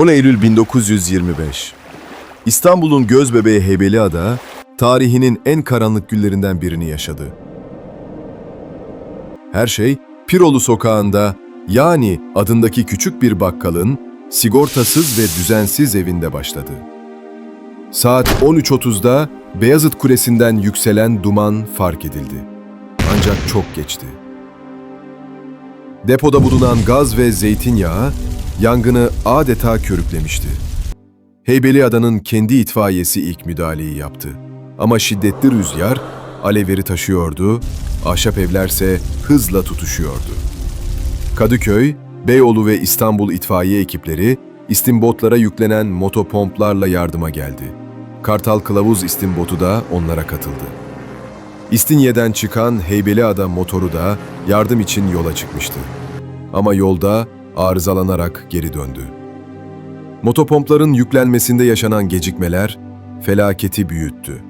10 Eylül 1925 İstanbul'un gözbebeği Heybeliada, tarihinin en karanlık günlerinden birini yaşadı. Her şey Pirolu sokağında yani adındaki küçük bir bakkalın sigortasız ve düzensiz evinde başladı. Saat 13.30'da Beyazıt Kulesi'nden yükselen duman fark edildi. Ancak çok geçti. Depoda bulunan gaz ve zeytinyağı yangını adeta körüklemişti. Heybeliada'nın kendi itfaiyesi ilk müdahaleyi yaptı. Ama şiddetli rüzgar alevleri taşıyordu, ahşap evlerse hızla tutuşuyordu. Kadıköy, Beyoğlu ve İstanbul itfaiye ekipleri istimbotlara yüklenen motopomplarla yardıma geldi. Kartal Kılavuz istimbotu da onlara katıldı. İstinye'den çıkan Heybeliada motoru da yardım için yola çıkmıştı. Ama yolda arızalanarak geri döndü. Motopompların yüklenmesinde yaşanan gecikmeler felaketi büyüttü.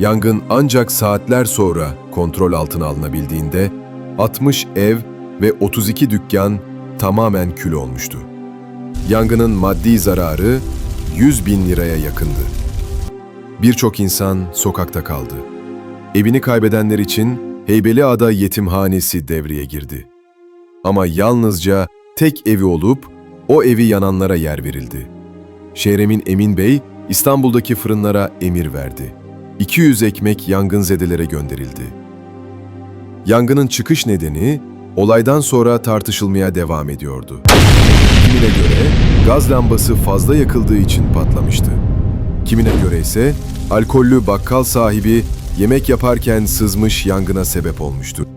Yangın ancak saatler sonra kontrol altına alınabildiğinde 60 ev ve 32 dükkan tamamen kül olmuştu. Yangının maddi zararı 100 bin liraya yakındı. Birçok insan sokakta kaldı. Evini kaybedenler için Heybeliada Yetimhanesi devreye girdi. Ama yalnızca tek evi olup o evi yananlara yer verildi. Şehremin Emin Bey İstanbul'daki fırınlara emir verdi. 200 ekmek yangınzedelere gönderildi. Yangının çıkış nedeni olaydan sonra tartışılmaya devam ediyordu. Kimine göre gaz lambası fazla yakıldığı için patlamıştı. Kimine göre ise alkollü bakkal sahibi yemek yaparken sızmış yangına sebep olmuştu.